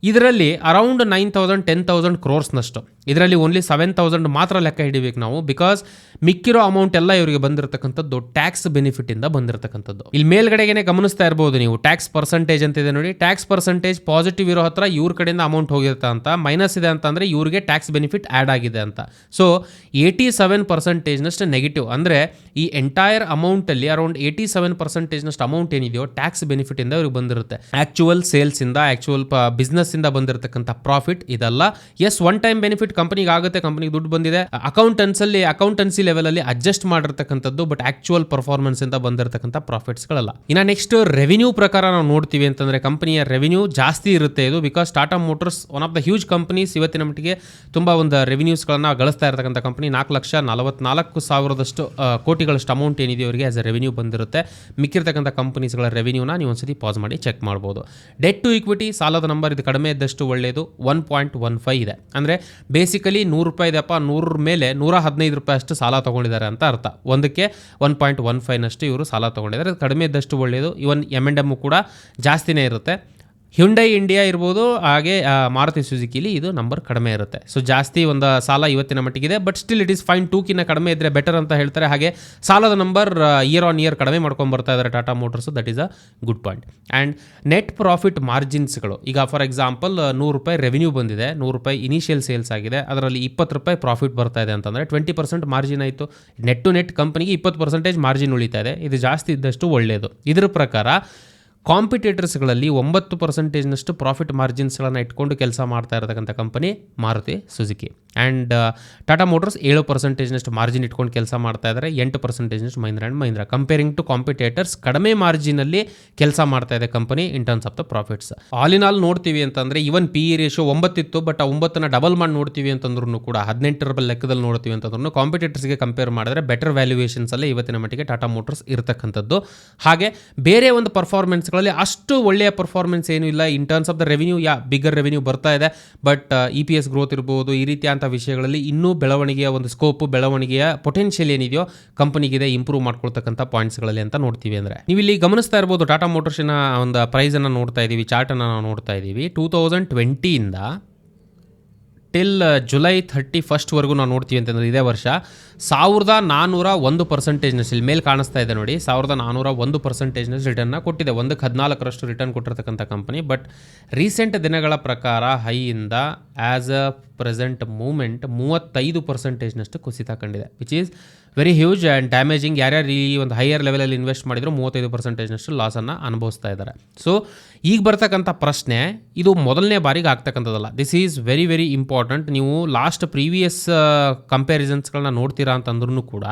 ಇದರಲ್ಲಿ around nine thousand ten thousand ಕ್ರೋರ್ಸ್ನಷ್ಟು ಇದರಲ್ಲಿ ಓನ್ಲಿ ಸೆವೆನ್ ತೌಸಂಡ್ ಮಾತ್ರ ಲೆಕ್ಕ ಹಿಡಿಬೇಕು ನಾವು ಬಿಕಾಸ್ ಮಿಕ್ಕಿರೋ ಅಮೌಂಟ್ ಎಲ್ಲ ಇವರಿಗೆ ಬಂದಿರತಕ್ಕಂಥದ್ದು ಟ್ಯಾಕ್ಸ್ ಬೆನಿಫಿಟಿಂದ ಬಂದಿರತಕ್ಕಂಥದ್ದು. ಇಲ್ಲಿ ಮೇಲ್ಗಡೆಗೆ ಗಮನಿಸ್ತಾ ಇರ್ಬೋದು ನೀವು ಟ್ಯಾಕ್ಸ್ ಪರ್ಸೆಂಟೇಜ್ ಅಂತ ಇದೆ ನೋಡಿ ಟ್ಯಾಕ್ಸ್ ಪರ್ಸೆಂಟೇಜ್ ಪಾಸಿಟಿವ್ ಇರೋ ಹತ್ರ ಇವ್ರ ಕಡೆಯಿಂದ ಅಮೌಂಟ್ ಹೋಗಿರುತ್ತೆ ಅಂತ ಮೈನಸ್ ಇದೆ ಅಂತಂದ್ರೆ ಇವರಿಗೆ ಟ್ಯಾಕ್ಸ್ ಬೆನಿಫಿಟ್ ಆ್ಯಡ್ ಆಗಿದೆ ಅಂತ. ಸೊ ಏಯ್ಟಿ ಸೆವೆನ್ ಪರ್ಸೆಂಟೇಜ್ನಷ್ಟು ನೆಗೆಟಿವ್ ಅಂದರೆ ಈ ಎಂಟೈರ್ ಅಮೌಂಟಲ್ಲಿ ಅರೌಂಡ್ ಏಯ್ಟಿ ಸೆವೆನ್ ಪರ್ಸೆಂಟೇಜ್ನಷ್ಟು ಅಮೌಂಟ್ ಏನಿದೆಯೋ ಟ್ಯಾಕ್ಸ್ ಬೆನಿಫಿಟಿಂದ ಇವ್ರಿಗೆ ಬಂದಿರುತ್ತೆ. ಆ್ಯಕ್ಚುವಲ್ ಸೇಲ್ಸಿಂದ ಆ್ಯಕ್ಚುವಲ್ ಪ ಬಿಸ್ನೆಸ್ಸಿಂದ ಬಂದಿರತಕ್ಕಂಥ ಪ್ರಾಫಿಟ್ ಇದಲ್ಲ. ಎಸ್ ಒನ್ ಟೈಮ್ ಬೆನಿಫಿಟ್ ಕಂಪನಿಗೆ ಆಗುತ್ತೆ ಕಂಪನಿಗೆ ದುಡ್ಡು ಬಂದಿದೆ. ಅಕೌಂಟೆನ್ಸಲ್ಲಿ ಅಕೌಂಟೆನ್ಸಿ ಲೆವೆಲಲ್ಲಿ ಅಡ್ಜಸ್ಟ್ ಮಾಡಿರ್ತಕ್ಕಂಥದ್ದು ಬಟ್ ಆಕ್ಚುಯಲ್ ಪರ್ಫಾರ್ಮೆನ್ಸ್ ಇಂದ ಬಂದಿರತಕ್ಕಂಥ ಪ್ರಾಫಿಟ್ಸ್ಗಳಲ್ಲ ಇನ್ನ ನೆಕ್ಸ್ಟ್ ರೆವಿನ್ಯೂ ಪ್ರಕಾರ ನಾವು ನೋಡ್ತೀವಿ ಅಂತಂದ್ರೆ ಕಂಪನಿಯ ರೆವಿನ್ಯೂ ಜಾಸ್ತಿ ಇರುತ್ತೆ ಇದು because Tata Motors one of the huge companies ಇವತ್ತಿನ ಮಟ್ಟಿಗೆ ತುಂಬಾ ಒಂದು ರೆವಿನ್ಯೂಸ್ಗಳನ್ನ ಗಳಿಸ್ತಾ ಇರತಕ್ಕಂಥ ಕಂಪನಿ ನಾಲ್ಕು ಲಕ್ಷ ನಲವತ್ನಾಲ್ಕು ಸಾವಿರದಷ್ಟು ಕೋಟಿಗಳಷ್ಟು ಅಮೌಂಟ್ ಏನಿದೆ ಅವರಿಗೆ ಆಸ್ ಎ ರೆವಿನ್ಯೂ ಬಂದಿರುತ್ತೆ. ಮಿಕ್ಕಿರ್ತಕ್ಕಂಥ ಕಂಪನೀಸ್ಗಳ ರೆವಿನ್ಯೂನ ನೀವು ಒಂದ್ಸತಿ ಪಾಸ್ ಮಾಡಿ ಚೆಕ್ ಮಾಡ್ಬೋದು. ಡೆಟ್ ಟು ಇಕ್ವಿಟಿ ಸಾಲದ ನಂಬರ್ ಇದು ಕಡಿಮೆ ಇದ್ದಷ್ಟು ಒಳ್ಳೆಯದು ಒನ್ ಪಾಯಿಂಟ್ ಒನ್ ಫೈವ್ ಇದೆ. ಅಂದರೆ ಬೇಸಿಕಲಿ ನೂರು ರೂಪಾಯಿ ಇದೆಯಪ್ಪ ನೂರರ ಮೇಲೆ ನೂರ ಹದಿನೈದು ರೂಪಾಯಿ ಅಷ್ಟು ಸಾಲ ತೊಗೊಂಡಿದ್ದಾರೆ ಅಂತ ಅರ್ಥ. ಒಂದಕ್ಕೆ ಒನ್ ಪಾಯಿಂಟ್ ಒನ್ ಫೈವ್ನಷ್ಟು ಇವರು ಸಾಲ ತೊಗೊಂಡಿದ್ದಾರೆ. ಕಡಿಮೆ ಇದ್ದಷ್ಟು ಒಳ್ಳೆಯದು ಇವನ್ ಎಂ ಎಮ್ಮು ಕೂಡ ಜಾಸ್ತಿನೇ ಇರುತ್ತೆ. ಹ್ಯುಂಡೈ ಇಂಡಿಯಾ ಇರ್ಬೋದು, ಹಾಗೆ ಮಾರುತಿ ಸುಜುಕಿಲಿ ಇದು ನಂಬರ್ ಕಡಿಮೆ ಇರುತ್ತೆ. ಸೊ ಜಾಸ್ತಿ ಒಂದು ಸಾಲ ಇವತ್ತಿನ ಮಟ್ಟಿಗಿದೆ but still it is fine ಟೂಕಿನ ಕಡಿಮೆ ಇದ್ದರೆ ಬೆಟರ್ ಅಂತ ಹೇಳ್ತಾರೆ. ಹಾಗೆ, ಸಾಲದ ನಂಬರ್ ಇಯರ್ ಆನ್ ಇಯರ್ ಕಡಿಮೆ ಮಾಡ್ಕೊಂಡು ಬರ್ತಾ ಇದ್ದಾರೆ Tata Motors that is a good point and net profit ಮಾರ್ಜಿನ್ಸ್ಗಳು ಈಗ ಫಾರ್ ಎಕ್ಸಾಂಪಲ್ ನೂರು ರೂಪಾಯಿ ರೆವೆನ್ಯೂ ಬಂದಿದೆ, ನೂರು ರೂಪಾಯಿ ಇನಿಷಿಯಲ್ ಸೇಲ್ಸ್ ಆಗಿದೆ, ಅದರಲ್ಲಿ ಇಪ್ಪತ್ತು ರೂಪಾಯಿ ಪ್ರಾಫಿಟ್ ಬರ್ತಾ ಇದೆ ಅಂತಂದರೆ ಟ್ವೆಂಟಿ ಪರ್ಸೆಂಟ್ ಮಾರ್ಜಿನ್ ಆಯಿತು. ನೆಟ್ ಟು ನೆಟ್ ಕಂಪನಿಗೆ ಇಪ್ಪತ್ತು ಪರ್ಸೆಂಟೇಜ್ ಮಾರ್ಜಿನ್ ಉಳಿತಾ ಇದೆ, ಇದು ಜಾಸ್ತಿ ಇದ್ದಷ್ಟು ಒಳ್ಳೆಯದು ಇದರ ಪ್ರಕಾರ ಕಾಂಪಿಟೇಟರ್ಸ್ಗಳಲ್ಲಿ ಒಂಬತ್ತು ಪರ್ಸೆಂಟೇಜ್ನಷ್ಟು ಪ್ರಾಫಿಟ್ ಮಾರ್ಜಿನ್ಸ್ಗಳನ್ನು ಇಟ್ಕೊಂಡು ಕೆಲಸ ಮಾಡ್ತಾ ಇರತಕ್ಕಂಥ company Maruti, Suzuki. And Tata Motors ಏಳು ಪರ್ಸೆಂಟೇಜ್ನಷ್ಟು ಮಾರ್ಜಿನ್ ಇಟ್ಕೊಂಡು ಕೆಲಸ ಮಾಡ್ತಾ ಇದ್ದಾರೆ ಎಂಟು ಪರ್ಸೆಂಟೇಜ್ನಷ್ಟು Mahindra and Mahindra. Comparing to competitors ಕಡಿಮೆ ಮಾರ್ಜಿನಲ್ಲಿ ಕೆಲಸ ಮಾಡ್ತಾ ಇದೆ company in terms of the profits all in all ನೋಡ್ತೀವಿ ಅಂತಂದರೆ ಇವನ್ ಪಿ ಇ ರೇಷೋ ಒಂಬತ್ತಿತ್ತು ಬಟ್ ಆ ಒಂಬತ್ತನ್ನು ಡಬಲ್ ಮಾಡಿ ನೋಡ್ತೀವಿ ಅಂತಂದ್ರೂ ಕೂಡ ಹದಿನೆಂಟರ ಲೆಕ್ಕದಲ್ಲಿ ನೋಡ್ತೀವಿ ಅಂತಂದ್ರೂ ಕಾಂಪಿಟೇಟರ್ಸ್ಗೆ ಕಂಪೇರ್ ಮಾಡಿದ್ರೆ ಬೆಟರ್ ವ್ಯಾಲ್ಯೂಯೇಷನ್ಸಲ್ಲೇ ಇವತ್ತಿನ ಮಟ್ಟಿಗೆ ಟಾಟಾ ಮೋಟರ್ಸ್ ಇರತಕ್ಕಂಥದ್ದು. ಹಾಗೆ ಬೇರೆ ಒಂದು ಪರ್ಫಾರ್ಮೆನ್ಸ್ಗಳಲ್ಲಿ ಅಷ್ಟು ಒಳ್ಳೆಯ ಪರ್ಫಾರ್ಮೆನ್ಸ್ ಏನೂ ಇಲ್ಲ. In terms of the revenue yeah bigger revenue ಬರ್ತಾ ಇದೆ. But E P S growth ಇರ್ಬೋದು, ಈ ರೀತಿಯಂಥ ವಿಷಯಗಳಲ್ಲಿ ಇನ್ನೂ ಬೆಳವಣಿಗೆಯ ಒಂದು ಸ್ಕೋಪ್ ಬೆಳವಣಿಗೆಯ ಪೊಟೆನ್ಷಿಯಲ್ ಏನಿದೆಯೋ ಕಂಪನಿಗಿದೆ ಇಂಪ್ರೂವ್ ಮಾಡ್ಕೊಳ್ತಕ್ಕಂಥ ಪಾಯಿಂಟ್ಸ್ಗಳಲ್ಲಿ ಅಂತ ನೋಡ್ತೀವಿ ಅಂದರೆ. ನೀವು ಇಲ್ಲಿ ಗಮನಿಸ್ತಾ ಇರ್ಬೋದು ಟಾಟಾ ಮೋಟರ್ಸಿನ ಒಂದು ಪ್ರೈಸನ್ನು ನೋಡ್ತಾ ಇದ್ದೀವಿ ಚಾರ್ಟನ್ನು ನಾವು ನೋಡ್ತಾ ಇದ್ದೀವಿ ಟೂ ತೌಸಂಡ್ ಟ್ವೆಂಟಿಯಿಂದ ಟಿಲ್ ಜುಲೈ ಥರ್ಟಿ ಫಸ್ಟ್ವರೆಗೂ ನಾವು ನೋಡ್ತೀವಿ ಅಂತಂದ್ರೆ ಇದೇ ವರ್ಷ, ಸಾವಿರದ ನಾನ್ನೂರ ಒಂದು ಪರ್ಸೆಂಟೇಜ್ನಷ್ಟು ಇಲ್ಲಿ ಮೇಲೆ ಕಾಣಿಸ್ತಾ ಇದೆ ನೋಡಿ, ಸಾವಿರದ ನಾನ್ನೂರ ಒಂದು ಪರ್ಸೆಂಟೇಜ್ನಷ್ಟು ರಿಟರ್ನ್ನ ಕೊಟ್ಟಿದೆ. ಒಂದು ಹದಿನಾಲ್ಕರಷ್ಟು ರಿಟರ್ನ್ ಕೊಟ್ಟಿರ್ತಕ್ಕಂಥ ಕಂಪನಿ ಬಟ್ ರೀಸೆಂಟ್ ದಿನಗಳ ಪ್ರಕಾರ, ಹೈಯಿಂದ ಆ್ಯಸ್ ಅ ಪ್ರೆಸೆಂಟ್ ಮೂಮೆಂಟ್ ಮೂವತ್ತೈದು ಪರ್ಸೆಂಟೇಜ್ನಷ್ಟು ಕುಸಿತ ಕಂಡಿದೆ which is very huge and damaging ಯಾರ್ಯಾರು ಈ ಒಂದು ಹೈಯರ್ ಲೆವೆಲಲ್ಲಿ ಇನ್ವೆಸ್ಟ್ ಮಾಡಿದ್ರು ಮೂವತ್ತೈದು ಪರ್ಸೆಂಟೇಜ್ನಷ್ಟು ಲಾಸನ್ನು ಅನುಭವಿಸ್ತಾ ಇದ್ದಾರೆ. ಸೊ ಈಗ ಬರ್ತಕ್ಕಂಥ ಪ್ರಶ್ನೆ, ಇದು ಮೊದಲನೇ ಬಾರಿಗೆ ಆಗ್ತಕ್ಕಂಥದ್ದಲ್ಲ. This is very very important ನೀವು ಲಾಸ್ಟ್ ಪ್ರೀವಿಯಸ್ ಕಂಪ್ಯಾರಿಸನ್ಸ್ಗಳನ್ನ ನೋಡ್ತೀರಾ ಅಂತಂದ್ರೂ ಕೂಡ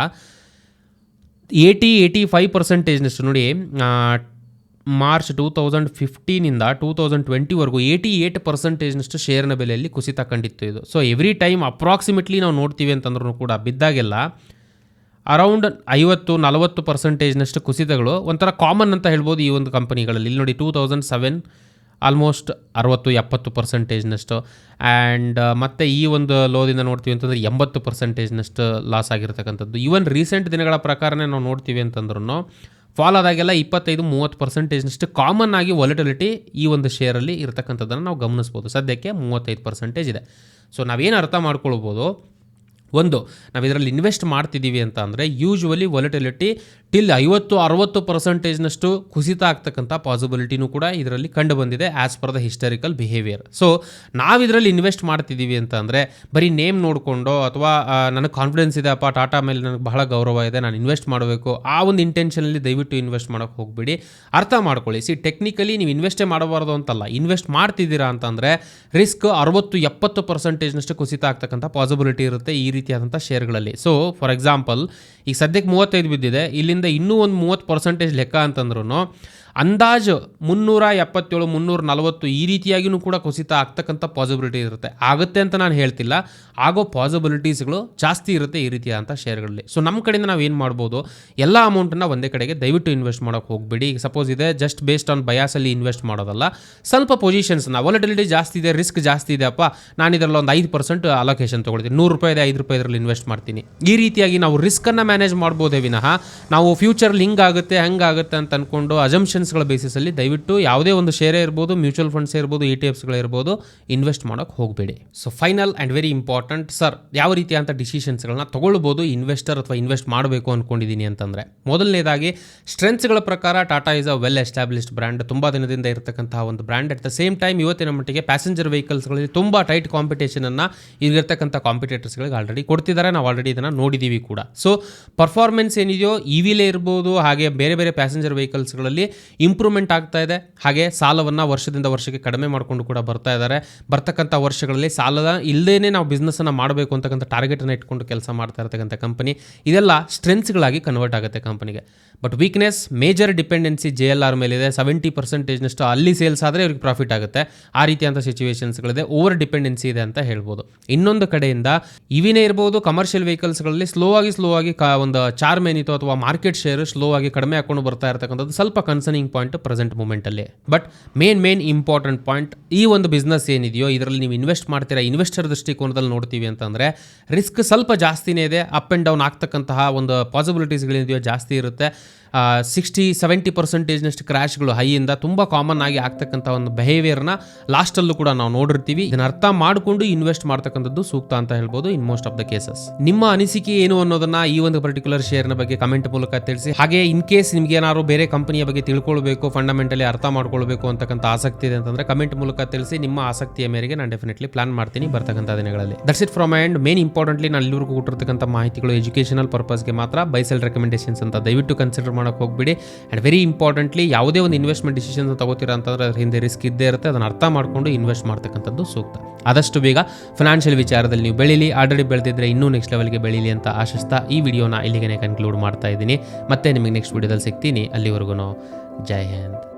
ಏಯ್ಟಿ ಏಯ್ಟಿ ಫೈವ್ ಪರ್ಸೆಂಟೇಜ್ನಷ್ಟು ನೋಡಿ ಮಾರ್ಚ್ ಟೂ ತೌಸಂಡ್ ಫಿಫ್ಟೀನಿಂದ ಟೂ ತೌಸಂಡ್ ಟ್ವೆಂಟಿವರೆಗೂ ಏಯ್ಟಿ ಏಯ್ಟ್ ಪರ್ಸೆಂಟೇಜ್ನಷ್ಟು ಶೇರ್ನ ಬೆಲೆಯಲ್ಲಿ ಕುಸಿತ ಕಂಡಿತ್ತು ಇದು. ಸೊ ಎವ್ರಿ ಟೈಮ್ ಅಪ್ರಾಕ್ಸಿಮೇಟ್ಲಿ ನಾವು ನೋಡ್ತೀವಿ ಅಂತಂದ್ರೂ ಕೂಡ ಬಿದ್ದಾಗೆಲ್ಲ ಅರೌಂಡ್ ಐವತ್ತು, ನಲವತ್ತು ಪರ್ಸೆಂಟೇಜ್ನಷ್ಟು ಕುಸಿತಗಳು ಒಂಥರ ಕಾಮನ್ ಅಂತ ಹೇಳ್ಬೋದು ಈ ಒಂದು ಕಂಪನಿಗಳಲ್ಲಿ. ಇಲ್ಲಿ ನೋಡಿ ಟೂ ತೌಸಂಡ್ ಸೆವೆನ್ ಆಲ್ಮೋಸ್ಟ್ ಅರವತ್ತು, ಎಪ್ಪತ್ತು ಪರ್ಸೆಂಟೇಜ್ನಷ್ಟು ಆ್ಯಂಡ್ ಮತ್ತೆ ಈ ಒಂದು ಲೋದಿಂದ ನೋಡ್ತೀವಿ ಅಂತಂದರೆ ಎಂಬತ್ತು ಪರ್ಸೆಂಟೇಜ್ನಷ್ಟು ಲಾಸ್ ಆಗಿರ್ತಕ್ಕಂಥದ್ದು. ಈವನ್ ರೀಸೆಂಟ್ ದಿನಗಳ ಪ್ರಕಾರನೇ ನಾವು ನೋಡ್ತೀವಿ ಅಂತಂದ್ರೂ ಫಾಲ್ ಆದಾಗೆಲ್ಲ ಇಪ್ಪತ್ತೈದು, ಮೂವತ್ತು ಪರ್ಸೆಂಟೇಜ್ನಷ್ಟು ಕಾಮನ್ ಆಗಿ ವಾಲಿಟಿಲಿಟಿ ಈ ಒಂದು ಶೇರಲ್ಲಿ ಇರತಕ್ಕಂಥದ್ದನ್ನು ನಾವು ಗಮನಿಸ್ಬೋದು. ಸದ್ಯಕ್ಕೆ ಮೂವತ್ತೈದು ಪರ್ಸೆಂಟೇಜ್ ಇದೆ. ಸೊ ನಾವೇನು ಅರ್ಥ ಮಾಡ್ಕೊಳ್ಬೋದು? ಒಂದು ನಾವು ಇದರಲ್ಲಿ ಇನ್ವೆಸ್ಟ್ ಮಾಡ್ತಿದ್ದೀವಿ ಅಂತ ಅಂದರೆ ಯೂಶ್ವಲಿ ವಾಲಿಟಿಲಿಟಿ ಟಿಲ್ ಐವತ್ತು, ಅರವತ್ತು ಪರ್ಸೆಂಟೇಜ್ನಷ್ಟು ಕುಸಿತ ಆಗ್ತಕ್ಕಂಥ ಪಾಸಿಬಿಲಿಟಿನೂ ಕೂಡ ಇದರಲ್ಲಿ ಕಂಡು ಬಂದಿದೆ as per the historical behaviour so ನಾವು ಇದರಲ್ಲಿ ಇನ್ವೆಸ್ಟ್ ಮಾಡ್ತಿದ್ದೀವಿ ಅಂತ ಅಂದರೆ, ಬರೀ ನೇಮ್ ನೋಡಿಕೊಂಡು ಅಥವಾ ನನಗೆ ಕಾನ್ಫಿಡೆನ್ಸ್ ಇದೆ ಅಪ್ಪ, ಟಾಟಾ ಮೇಲೆ ನನಗೆ ಬಹಳ ಗೌರವ ಇದೆ, ನಾನು ಇನ್ವೆಸ್ಟ್ ಮಾಡಬೇಕು, ಆ ಒಂದು ಇಂಟೆನ್ಷನಲ್ಲಿ ದಯವಿಟ್ಟು ಇನ್ವೆಸ್ಟ್ ಮಾಡೋಕ್ಕೆ ಹೋಗಬೇಡಿ. ಅರ್ಥ ಮಾಡ್ಕೊಳ್ಳಿ. ಸಿ ಟೆಕ್ನಿಕಲಿ ನೀವು ಇನ್ವೆಸ್ಟೇ ಮಾಡಬಾರ್ದು ಅಂತಲ್ಲ. ಇನ್ವೆಸ್ಟ್ ಮಾಡ್ತಿದ್ದೀರಾ ಅಂತಂದರೆ ರಿಸ್ಕ್ ಅರವತ್ತು, ಎಪ್ಪತ್ತು ಪರ್ಸೆಂಟೇಜ್ನಷ್ಟು ಕುಸಿತ ಆಗ್ತಕ್ಕಂಥ ಪಾಸಿಬಿಲಿಟಿ ಇರುತ್ತೆ ಈ ರೀತಿಯಾದಂಥ ಶೇರ್ಗಳಲ್ಲಿ ಸೊ ಫಾರ್ ಎಕ್ಸಾಂಪಲ್ ಈಗ ಸದ್ಯಕ್ಕೆ ಮೂವತ್ತೈದು ಬಿದ್ದಿದೆ. ಇಲ್ಲಿಂದ ಇನ್ನೂ ಒಂದು ಮೂವತ್ತು ಪರ್ಸೆಂಟೇಜ್ ಲೆಕ್ಕ ಅಂತಂದ್ರೂ ಅಂದಾಜು ಮುನ್ನೂರ ಎಪ್ಪತ್ತೇಳು ಮುನ್ನೂರ ನಲವತ್ತು ಈ ರೀತಿಯಾಗಿಯೂ ಕೂಡ ಕುಸಿತ ಆಗ್ತಕ್ಕಂಥ ಪಾಸಿಬಿಲಿಟಿ ಇರುತ್ತೆ. ಆಗುತ್ತೆ ಅಂತ ನಾನು ಹೇಳ್ತಿಲ್ಲ. ಆಗೋ ಪಾಸಿಬಿಲಿಟೀಸ್ಗಳು ಜಾಸ್ತಿ ಇರುತ್ತೆ ಈ ರೀತಿಯಾದಂಥ ಶೇರ್ಗಳಲ್ಲಿ ಸೊ ನಮ್ಮ ಕಡೆಯಿಂದ ನಾವು ಏನು ಮಾಡ್ಬೋದು? ಎಲ್ಲ ಅಮೌಂಟನ್ನು ಒಂದೇ ಕಡೆಗೆ ದಯವಿಟ್ಟು ಇನ್ವೆಸ್ಟ್ ಮಾಡೋಕ್ಕೆ ಹೋಗಬೇಡಿ. ಈಗ ಸಪೋಸ್ ಇದೆ ಜಸ್ಟ್ ಬೇಸ್ಡ್ ಆನ್ ಬಯಾಸಲ್ಲಿ ಇನ್ವೆಸ್ಟ್ ಮಾಡೋದಲ್ಲ. ಸ್ವಲ್ಪ ಪೊಸಿಷನ್ಸ್ನ ವಾಲಟಿಲಿಟಿ ಜಾಸ್ತಿ ಇದೆ ರಿಸ್ಕ್ ಜಾಸ್ತಿ ಇದೆ, ಅಪ್ಪ. ನಾನು ಇದರಲ್ಲಿ ಒಂದು ಐದು ಪರ್ಸೆಂಟ್ ಅಲೋಕೇಶನ್ ತೊಗೊಳ್ತೀನಿ. ನೂರು ರೂಪಾಯಿದೆ ಐದು ರೂಪಾಯಿ ಇದರಲ್ಲಿ ಇನ್ವೆಸ್ಟ್ ಮಾಡ್ತೀನಿ. ಈ ರೀತಿಯಾಗಿ ನಾವು ರಿಸ್ಕನ್ನು ಮ್ಯಾನೇಜ್ ಮಾಡ್ಬೋದೇ ವಿನಃ, ನಾವು ಫ್ಯೂಚರ್ಲಿ ಹಿಂಗಾಗುತ್ತೆ ಹಂಗಾಗುತ್ತೆ ಅಂತ ಅಂದ್ಕೊಂಡು ಅಜಂಪ್ಷನ್ಸ್ಗಳ ಬೇಸಿಸಲ್ಲಿ ದಯವಿಟ್ಟು ಯಾವುದೇ ಒಂದು ಶೇರೇ ಇರ್ಬೋದು, ಮ್ಯೂಚುವಲ್ ಫಂಡ್ಸ್ ಇರ್ಬೋದು ಇ ಟಿ ಎಫ್ಸ್ಗಳಿರ್ಬೋದು ಇನ್ವೆಸ್ಟ್ ಮಾಡೋಕ್ಕೆ ಹೋಗಬೇಡಿ. So final and very important sir ಯಾವ ರೀತಿಯಾದಂಥ ಡಿಸಿಷನ್ಸ್ಗಳನ್ನ ತಗೊಳ್ಬೋದು, ಇನ್ವೆಸ್ಟರ್ ಅಥವಾ ಇನ್ವೆಸ್ಟ್ ಮಾಡಬೇಕು ಅಂದ್ಕೊಂಡಿದ್ದೀನಿ ಅಂತಂದರೆ. ಮೊದಲನೇದಾಗಿ, ಸ್ಟ್ರೆಂತ್ಸ್ಗಳ ಪ್ರಕಾರ Tata is a well established brand ತುಂಬ ದಿನದಿಂದ ಇರತಕ್ಕಂತಹ ಒಂದು brand at the same time ಇವತ್ತಿನ ಮಟ್ಟಿಗೆ ಪ್ಯಾಸೆಂಜರ್ ವೆಹಿಕಲ್ಸ್ಗಳಲ್ಲಿ ತುಂಬ ಟೈಟ್ ಕಾಂಪಿಟೇಷನನ್ನು ಈಗಿರ್ತಕ್ಕಂಥ ಕಾಂಪಿಟೇಟರ್ಸ್ಗಳಿಗೆ ಆಲ್ರೆಡಿ ಕೊಡ್ತಿದ್ದಾರೆ. ನಾವು ಆಲ್ರೆಡಿ ಇದನ್ನು ನೋಡಿದ್ದೀವಿ ಕೂಡ. ಸೊ ಪರ್ಫಾರ್ಮೆನ್ಸ್ ಏನಿದೆಯೋ ಇ ವಿಲೇ ಇರ್ಬೋದು, ಹಾಗೆ ಬೇರೆ ಬೇರೆ ಪ್ಯಾಸೆಂಜರ್ ವೆಹಿಕಲ್ಸ್ಗಳಲ್ಲಿ ಇಂಪ್ರೂವ್ಮೆಂಟ್ ಆಗ್ತಾ ಇದೆ. ಹಾಗೆ ಸಾಲವನ್ನು ವರ್ಷದಿಂದ ವರ್ಷಕ್ಕೆ ಕಡಿಮೆ ಮಾಡಿಕೊಂಡು ಕೂಡ ಬರ್ತಾ ಇದ್ದಾರೆ. ಬರ್ತಕ್ಕಂಥ ವರ್ಷಗಳಲ್ಲಿ ಸಾಲದ ಇಲ್ಲದೇ ನಾವು ಬಿಸ್ನೆಸ್ಸನ್ನು ಮಾಡಬೇಕು ಅಂತಕ್ಕಂಥ ಟಾರ್ಗೆಟನ್ನು ಇಟ್ಕೊಂಡು ಕೆಲಸ ಮಾಡ್ತಾ ಇರ್ತಕ್ಕಂಥ ಕಂಪನಿ ಇದೆಲ್ಲ ಸ್ಟ್ರೆಂತ್ಸ್ಗಳಾಗಿ ಕನ್ವರ್ಟ್ ಆಗುತ್ತೆ ಕಂಪನಿಗೆ but weakness major dependency J L R ಮೇಲಿದೆ. ಸೆವೆಂಟಿ ಪರ್ಸೆಂಟೇಜ್ನಷ್ಟು ಅಲ್ಲಿ ಸೇಲ್ಸ್ ಆದರೆ ಅವ್ರಿಗೆ ಪ್ರಾಫಿಟ್ ಆಗುತ್ತೆ. ಆ ರೀತಿಯಾದಂಥ ಸಿಚುವೇಶನ್ಸ್ಗಳಿದೆ ಓವರ್ ಡಿಪೆಂಡೆನ್ಸಿ ಇದೆ ಅಂತ ಹೇಳ್ಬೋದು. ಇನ್ನೊಂದು ಕಡೆಯಿಂದ ಇವಿನೇ ಇರ್ಬೋದು ಕಮರ್ಷಿಯಲ್ ವೆಹಿಕಲ್ಸ್ಗಳಲ್ಲಿ ಸ್ಲೋ ಆಗಿ ಸ್ಲೋ ಆಗಿ ಒಂದು ಚಾರ್ಮ್ ಏನಿತ್ತು ಅಥವಾ ಮಾರ್ಕೆಟ್ ಶೇರ್ ಸ್ಲೋ ಆಗಿ ಕಡಿಮೆ ಹಾಕೊಂಡು ಬರ್ತಾ ಇರತಕ್ಕಂಥದ್ದು ಸ್ವಲ್ಪ ಕನ್ಸರ್ನಿಂಗ್ ಟಾಕಿಂಗ್ ಪಾಯಿಂಟ್ ಪ್ರೆಸೆಂಟ್ ಮೂಮೆಂಟಲ್ಲಿ but main main important point ಈ ಒಂದು ಬಿಸ್ನೆಸ್ ಏನಿದೆಯೋ, ಇದರಲ್ಲಿ ನೀವು ಇನ್ವೆಸ್ಟ್ ಮಾಡ್ತೀರಾ ಇನ್ವೆಸ್ಟರ್ ದೃಷ್ಟಿಕೋನದಲ್ಲಿ ನೋಡ್ತೀವಿ ಅಂತಂದರೆ ರಿಸ್ಕ್ ಸ್ವಲ್ಪ ಜಾಸ್ತಿನೇ ಇದೆ ಅಪ್ ಆ್ಯಂಡ್ ಡೌನ್ ಆಗ್ತಕ್ಕಂತಹ ಒಂದು ಪಾಸಿಬಿಲಿಟೀಸ್ಗಳೇನಿದೆಯೋ ಜಾಸ್ತಿ ಇರುತ್ತೆ. ಸಿಕ್ಸ್ಟಿ ಸೆವೆಂಟಿ ಪರ್ಸೆಂಟೇಜ್ನಷ್ಟು ಕ್ರ್ಯಾಶ್ಗಳು ಹೈಯಿಂದ ತುಂಬ ಕಾಮನ್ ಆಗಿ ಆಗ್ತಕ್ಕಂಥ ಒಂದು ಬಿಹೇವಿಯರ್ನ ಲಾಸ್ಟಲ್ಲೂ ಕೂಡ ನಾವು ನೋಡಿರ್ತೀವಿ. ಇದನ್ನ ಅರ್ಥ ಮಾಡಿಕೊಂಡು ಇನ್ವೆಸ್ಟ್ ಮಾಡ್ತಕ್ಕಂಥದ್ದು ಸೂಕ್ತ ಅಂತ ಹೇಳ್ಬೋದು in most of the cases ನಿಮ್ಮ ಅನಿಸಿಕೆ ಏನು ಅನ್ನೋದನ್ನ ಈ ಒಂದು ಪರ್ಟಿಕ್ಯುಲರ್ ಶೇರ್ನ ಬಗ್ಗೆ ಕಮೆಂಟ್ ಮೂಲಕ ತಿಳಿಸಿ. ಹಾಗೆ ಇನ್ ಕೇಸ್ ನಿಮ್ಗೆ ಏನಾದ್ರು ಬೇರೆ ಕಂಪನಿಯ ಬಗ್ಗೆ ತಿಳ್ಕೊಳ್ಬೇಕು ಫಂಡಮೆಂಟಲಿ ಅರ್ಥ ಮಾಡ್ಕೊಳ್ಬೇಕು ಅಂತಕ್ಕಂಥ ಆಸಕ್ತಿ ಇದೆ ಅಂತಂದ್ರೆ ಕಮೆಂಟ್ ಮೂಲಕ ತಿಳಿಸಿ ನಿಮ್ಮ ಆಸಕ್ತಿಯ ಮೇರೆಗೆ ನಾನು ಡೆಫಿನೆಟ್ಲಿ ಪ್ಲಾನ್ ಮಾಡ್ತೀನಿ ಬರ್ತಕ್ಕಂಥ ದಿನಗಳಲ್ಲಿ. That's it from and main importantly ನಾನು ಇಲ್ಲಿವರೆಗೂ ಕೊಟ್ಟಿರ್ತಕ್ಕಂಥ ಮಾಹಿತಿಗಳು ಎಜುಕೇಷನಲ್ ಪರ್ಪಸ್ಗೆ ಮಾತ್ರ ಬೈಸೆಲ್ ರೆಕಮೆಂಡೇಷನ್ಸ್ ಅಂತ ದಯವಿಟ್ಟು ಕನ್ಸಿಡರ್ ಮಾಡೋಕೆ ಹೋಗ್ಬಿಡಿ. ಆ್ಯಂಡ್ ವೆರಿ ಇಂಪಾರ್ಟೆಂಟ್ಲಿ ಯಾವುದೇ ಒಂದು ಇನ್ವೆಸ್ಟ್ಮೆಂಟ್ ಡಿಸಿಷನ್ ತಗೋತೀರಾ ಅಂತಂದ್ರೆ ಅದ್ರ ಹಿಂದೆ ರಿಸ್ಕ್ ಇದ್ದೇ ಇರುತ್ತೆ, ಅದನ್ನು ಅರ್ಥ ಮಾಡಿಕೊಂಡು ಇನ್ವೆಸ್ಟ್ ಮಾಡ್ತಕ್ಕಂಥದ್ದು ಸೂಕ್ತ. ಆದಷ್ಟು ಬೇಗ ಫಿನಾನ್ಷಿಯಲ್ ವಿಚಾರದಲ್ಲಿ ನೀವು ಬೆಳೀಲಿ ಆಲ್ರೆಡಿ ಬೆಳೆದಿದ್ರೆ ಇನ್ನೂ ನೆಕ್ಸ್ಟ್ ಲೆವೆಲ್ಗೆ ಬೆಳೀಲಿ ಅಂತ ಆಶಿಸ್ತಾ ಈ ವಿಡಿಯೋನ ಇಲ್ಲಿಗೆ ಕನ್ಕ್ಲೂಡ್ ಮಾಡ್ತಾ ಇದ್ದೀನಿ. ಮತ್ತೆ ನಿಮಗೆ ನೆಕ್ಸ್ಟ್ ವಿಡಿಯೋದಲ್ಲಿ ಸಿಗ್ತೀನಿ. ಅಲ್ಲಿವರೆಗೂ ಜೈ ಹಿಂದ್